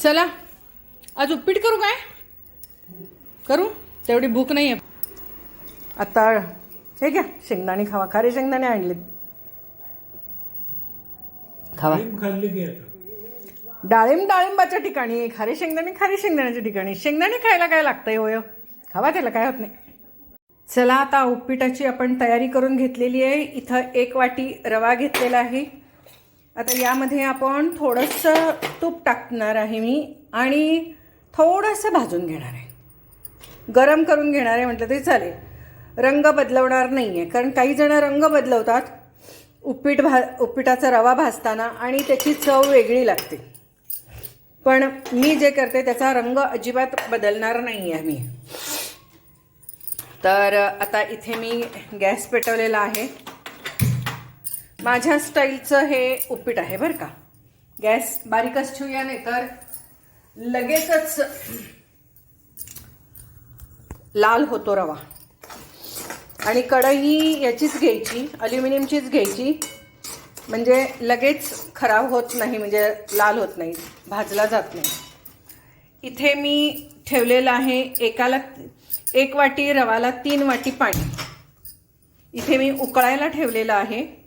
चला. आज उपीट करू काय? करू? तेवढी भूक नाही आहे आता हे घ्या शेंगदाणे खावा. खारे शेंगदाणे आणले खावा. डाळिंब खाल्ली की आता? डाळिंब डाळिंबाच्या ठिकाणी खारे शेंगदाणे खारे शेंगदाण्याच्या ठिकाणी. शेंगदाणे खायला काय लागतंय होय खावा त्याला काय होत नाही. चला आता उपीटाची आपण तयारी करून घेतलेली आहे. इथं एक वाटी रवा घेतलेला आहे. आता यामध्ये आपण थोडंसं तूप टाकणार आहे मी आणि थोडंसं भाजून घेणार आहे. गरम करून घेणार आहे म्हटलं तरी चालेल. रंग बदलवणार नाही आहे कारण काही जण रंग बदलवतात उपीट भा उपीटाचा रवा भाजताना आणि त्याची चव वेगळी लागते. पण मी जे करते त्याचा रंग अजिबात बदलणार नाही आहे मी. तर आता इथे मी गॅस पेटवलेला आहे. माझ्या स्टाईलचं हे उपीट आहे बरं का. गॅस बारीकच ठेवूया नाही तर लगेचच लाल होतो रवा. आणि कढई याचीच घ्यायची अल्युमिनियमचीच घ्यायची. म्हणजे लगेच खराब होत नाही म्हणजे लाल होत नाही भाजला जात नाही. इथे मी ठेवलेलं आहे एकाला एक वाटी रवाला तीन वाटी पाणी. इथे मी उकळायला ठेवलेलं आहे.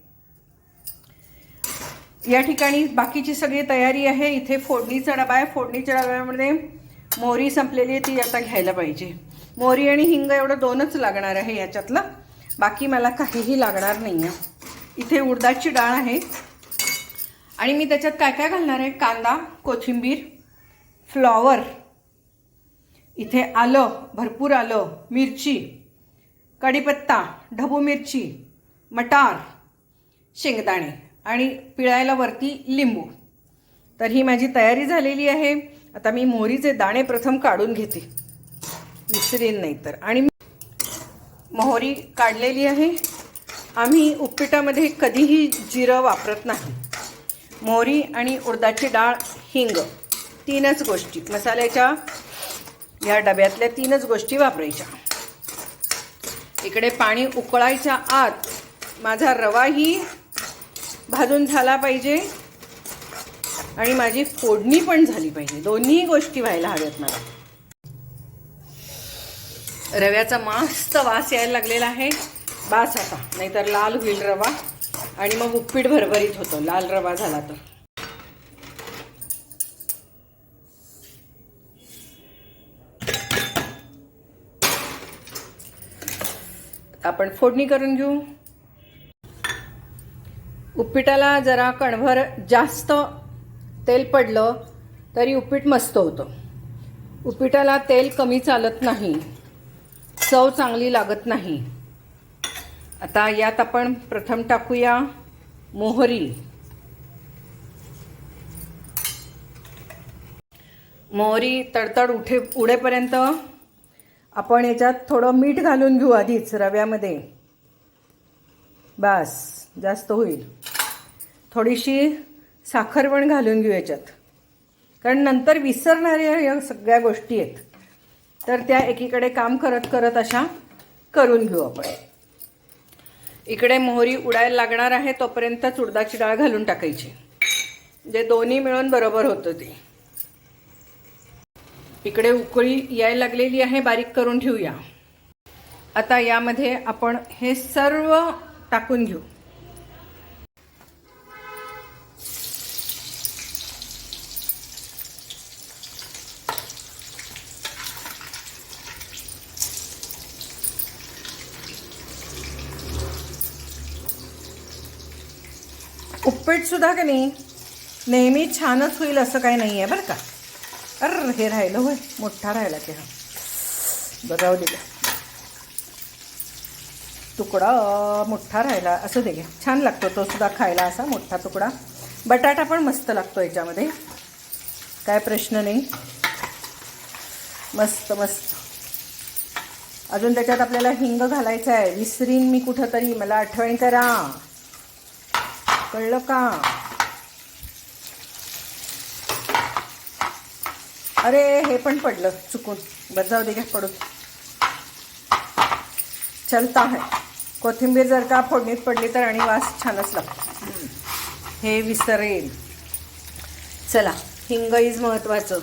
या ठिकाणी बाकीची सगळी तयारी आहे. इथे फोडणीचा डबा आहे फोडणीच्या डब्यामध्ये मोहरी संपलेली आहे ती आता घ्यायला पाहिजे. मोहरी आणि हिंग एवढं दोनच लागणार आहे याच्यातलं. बाकी मला काहीही लागणार नाही आहे इथे उडदाची डाळ आहे. आणि मी त्याच्यात काय काय घालणार आहे? कांदा कोथिंबीर फ्लॉवर. इथे आलं भरपूर आलं. मिरची कढीपत्ता ढबू मिरची मटार शेंगदाणे. आणि पिळायला वरती लिंबू. तर ही माझी तयारी झालेली आहे. आता मी मोहरीचे दाणे प्रथम काढून घेते. विसरेन नाही तर. आणि मोहरी काढलेली आहे. आम्ही उपीटामध्ये कधीही जिरं वापरत नाही. मोहरी आणि उडदाची डाळ हिंग तीनच गोष्टी. मसाल्याच्या या डब्यातल्या तीनच गोष्टी वापरायच्या. इकडे पाणी उकळायच्या आत माझा रवाही भाजून झाला पाहिजे. आणि माझी फोडणी पण झाली पाहिजे. दोन्ही गोष्टी व्हायला हव्यात मला. रव्याचा मस्त वास यायला लागलेला आहे. बास आता. नाहीतर लाल होईल रवा. आणि मग उपीट भरभरीत होतो. लाल रवा झाला तर. आपण फोडणी करून घेऊ. उपिटाला जरा कणभर जास्त तेल पडलं तरी उपीट मस्त होतं. उपीटाला तेल कमी चालत नाही. चव चांगली लागत नाही. आता यात आपण प्रथम टाकूया मोहरी. मोहरी तडतड उठे उडेपर्यंत आपण याच्यात थोडं मीठ घालून घेऊ आधीच रव्यामध्ये. बास जास्त होईल. थोडीशी साखर पण घालून घेऊ याच्यात. कारण नंतर विसरणाऱ्या या सगळ्या गोष्टी आहेत. तर त्या एकीकडे काम करत करत अशा करून घेऊ आपण. इकडे मोहरी उडायला लागणार आहे तोपर्यंत उडदाची डाळ घालून टाकायची. म्हणजे दोन्ही मिळून बरोबर होतं ते. इकडे उकळी यायला लागलेली आहे बारीक करून ठेवूया. आता यामध्ये आपण हे सर्व टाकून घेऊ उपीट सुद्धा का नाही? नेहमी छानच होईल असं काही नाही आहे बरं का? अर हे राहिलं होय मोठा राहिला की हा. बघावं दे तुकडा मोठा राहिला असं दे घ्या छान लागतो तो सुद्धा खायला असा मोठा तुकडा. बटाटा पण मस्त लागतो याच्यामध्ये. काय प्रश्न नाही. मस्त मस्त. अजून त्याच्यात आपल्याला हिंग घालायचं आहे विसरीन मी कुठंतरी मला आठवण करा. कळलं का? अरे हे पण पडलं चुकून. बरं जाऊ दे घ्या पडून. चलता आहे. कोथिंबीर जर का फोडणीत पडली तर आणि वास छानच लागतो हे विसरेल चला हिंग इज महत्त्वाचं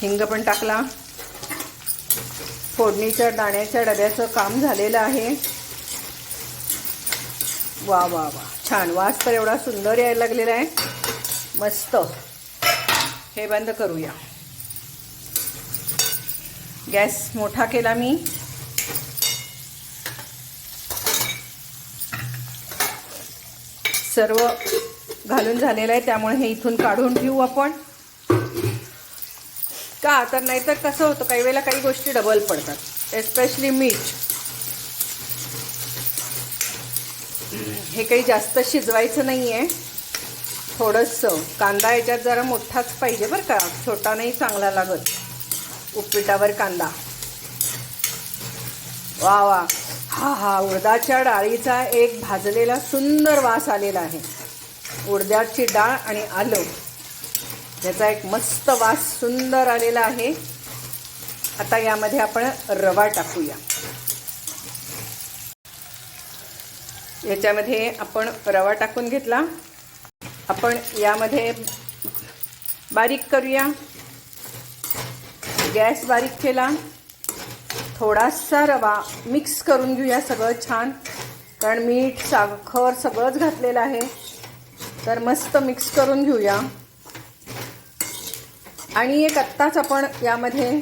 हिंग पण टाकला. फोडणीच्या दाण्याच्या डब्याचं काम झालेलं आहे. वा वा वा. छान. वास तर एवढा सुंदर यायला लागलेला आहे. मस्त. हे बंद करूया. गॅस मोठा केला मी. सर्व घालून झालेलं आहे त्यामुळे हे इथून काढून ठेवू आपण. का? तर नाहीतर कसं होतं काही वेळेला काही गोष्टी डबल पडतात. एस्पेशली मीठ हे काही जास्त शिजवायचं नाही आहे थोडंसं. कांदा याच्यात जरा मोठाच पाहिजे बरं का. छोटा नाही चांगला लागत. उपीटावर कांदा. वा वा. हा हा. उडदाच्या डाळीचा एक भाजलेला सुंदर वास आलेला आहे. उडद्याची डाळ आणि आलं. याचा एक मस्त वास सुंदर आलेला आहे. आता यामध्ये आपण रवा टाकूया. याच्यामध्ये आपण रवा टाकून घेतला. आपण यामध्ये बारीक करूया. गॅस बारीक केला. थोडासा रवा मिक्स करून घेऊया सगळं छान. कारण मीठ साखर सगळंच घातलेलं आहे. तर मस्त मिक्स करून घेऊया. आणि एक आत्ताच आपण यामध्ये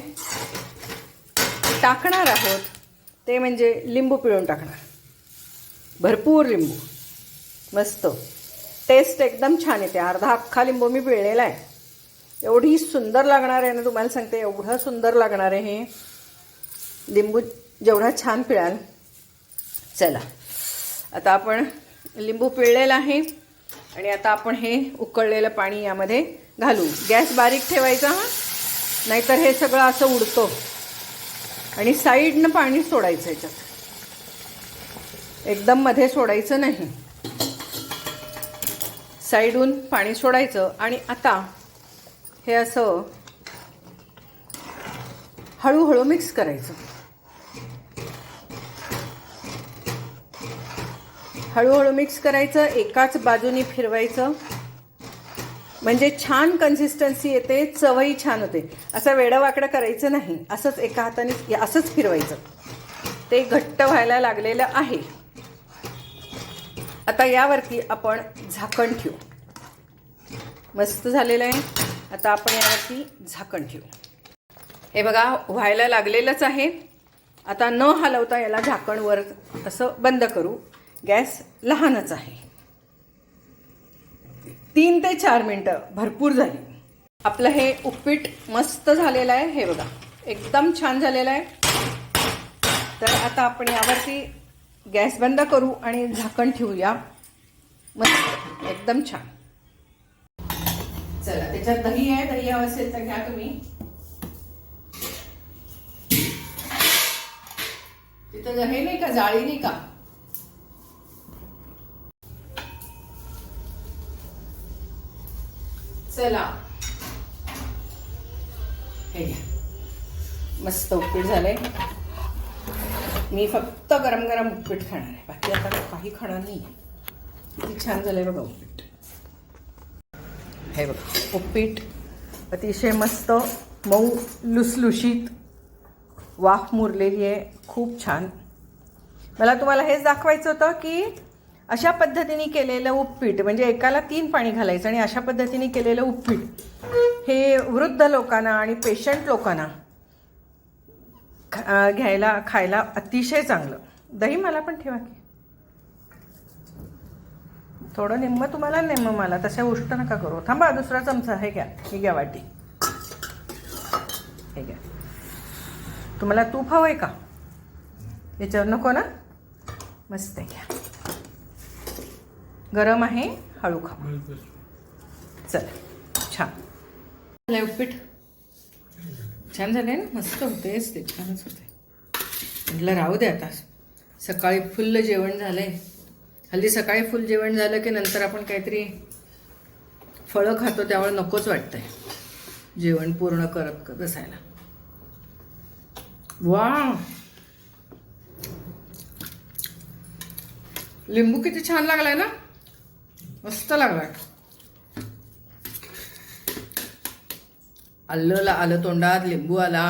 टाकणार आहोत. ते म्हणजे लिंबू पिळून टाकणार. भरपूर लिंबू. मस्त. टेस्ट एकदम छान येते. अर्धा अख्खा लिंबू मी पिळलेला आहे. एवढी सुंदर लागणार आहे ना तुम्हाला सांगते एवढं सुंदर लागणार आहे हे. लिंबू जेवढा छान पिळाल. चला. आता आपण लिंबू पिळलेला आहे. आणि आता आपण हे उकळलेलं पाणी यामध्ये घालू. गॅस बारीक ठेवायचा हा. नाहीतर हे सगळं असं उडतं. आणि साईडनं पाणी सोडायचं याच्यात. एकदम मध्ये सोडायचं नाही. साईडून पाणी सोडायचं आणि आता हे असं हळूहळू मिक्स करायचं. हळूहळू मिक्स करायचं एकाच बाजूनी फिरवायचं. म्हणजे छान कन्सिस्टन्सी येते चवही छान होते. असं वेडंवाकडं करायचं नाही. असंच एका हाताने असंच फिरवायचं. ते घट्ट व्हायला लागलेलं आहे. आता यावरती आपण झाकण ठेवू. मस्त झालेलं आहे. आता आपण यावरती झाकण ठेवू. हे बघा व्हायला लागलेलंच आहे. आता न हलवता याला झाकण वर असं बंद करू. गॅस लहानच आहे. तीन ते चार मिनटं भरपूर झाली. आपलं हे उपीट मस्त झालेलं आहे. हे बघा एकदम छान झालेलं आहे. तर आता आपण यावरती गॅस बंद करू आणि झाकण ठेवूया. मस्त. एकदम छान. चला त्याच्यात दही आहे दही हवं असेल तर घ्या तुम्ही. तिथं हे नाही का जाळी नाही का? चला. हे घ्या. मस्त उपीट झालंय. मी फक्त गरम गरम उपीट खाणार आहे. बाकी आता काही खाणार नाही किती छान झालंय बघा उपीट. हे बघा उपीट अतिशय मस्त मऊ लुसलुशीत. वाफ मुरलेली आहे खूप छान. मला तुम्हाला हेच दाखवायचं होतं की अशा पद्धतीने केलेलं उपपीठ म्हणजे एकाला तीन पाणी घालायचं आणि अशा पद्धतीने केलेलं उपपीठ हे वृद्ध लोकांना आणि पेशंट लोकांना ख- घ्यायला खायला अतिशय चांगलं. दही मला पण ठेवा की. थोडं निम्म तुम्हाला निम्म मला तशा गोष्ट नका करू. थांबा दुसरा चमचा हे घ्या ही घ्या वाटी. हे घ्या. तुम्हाला तूप हवं आहे का? याच्यावर नको ना? मस्त आहे. घ्या गरम आहे हळू खा. चला छान. उपीठ छान झाले ना? मस्त होतेच ते छानच होते म्हटलं राहू दे आता. सकाळी फुल्ल जेवण झालं आहे हल्ली सकाळी फुल जेवण झालं की नंतर आपण काहीतरी फळं खातो त्यामुळे नकोच वाटतं आहे जेवण पूर्ण करत बसायला. वा लिंबू किती छान लागलाय ना? मस्त लागलाय. आलं आलं तोंडात लिंबू आला.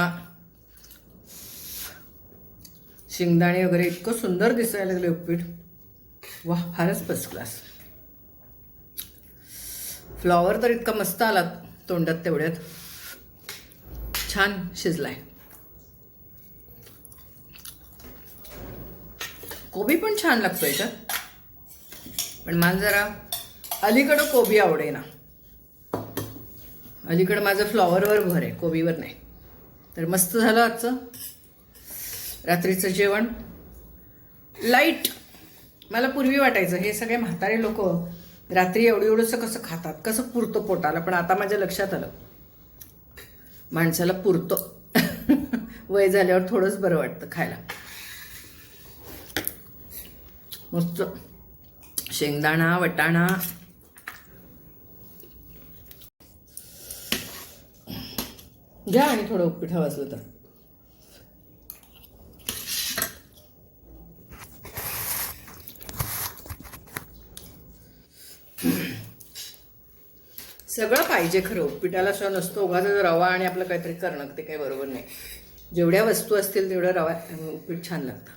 शेंगदाणे वगैरे इतकं सुंदर दिसायला लागले उपीट. वा फारच फर्स्ट क्लास फ्लॉवर तर इतका मस्त आला तोंडात तेवढ्यात. छान शिजलाय. कोबी पण छान लागतो याच्यात पण मला जरा अलीकडं कोबी आवडेना. अलीकडं माझं फ्लॉवरवर भर आहे कोबीवर नाही. तर मस्त झालं आजचं. रात्रीचं जेवण. लाइट मला पूर्वी वाटायचं हे सगळे म्हातारे लोक रात्री एवढं एवढंसं कसं खातात कसं पुरतं पोटाला पण आता माझ्या लक्षात आलं. माणसाला पुरतं. वय झाल्यावर थोडंच बरं वाटतं खायला. मस्त. शेंगदाणा वटाणा घ्या आणि थोडं उपीट हवं असलं तर. सगळं पाहिजे खरं. उपीटाला असं नसतं उगाच रवा आणि आपलं काहीतरी करणं ते काही बरोबर नाही. जेवढ्या वस्तू असतील तेवढ्या रवा उपीठ छान लागतं.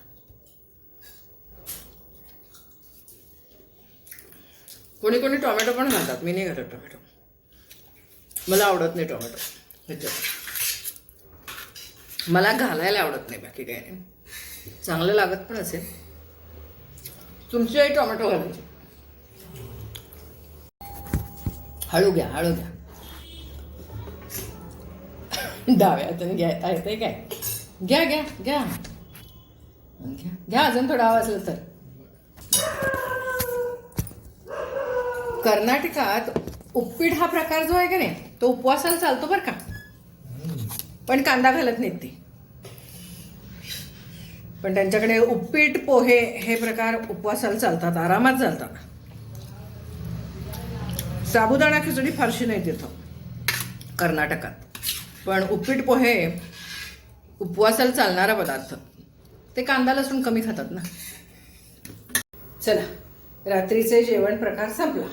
कोणी कोणी टोमॅटो पण घालतात मी नाही घालत टोमॅटो. मला आवडत नाही टोमॅटो. ह्याच्यात. मला घालायला आवडत नाही बाकी काही नाही. चांगलं लागत पण असेल. तुमची आई टोमॅटो घालायचे. हळू घ्या हळू घ्या. डाव्या हाताने घ्या येते काय? घ्या घ्या घ्या. घ्या घ्या अजून थोडा आवाज तर. कर्नाटकात उपपीठ हा प्रकार जो आहे का नाही तो उपवासाला चालतो बरं का? पण कांदा घालत नाहीत ते. पण त्यांच्याकडे उपीट पोहे हे प्रकार उपवासाला चालतात आरामात चालतात. साबुदाणा खिचडी फारशी नाही तिथं हो, कर्नाटकात. पण उपीट पोहे उपवासाला चालणारा पदार्थ. ते कांदा लसूण कमी खातात ना. चला रात्रीचे जेवण प्रकार संपला.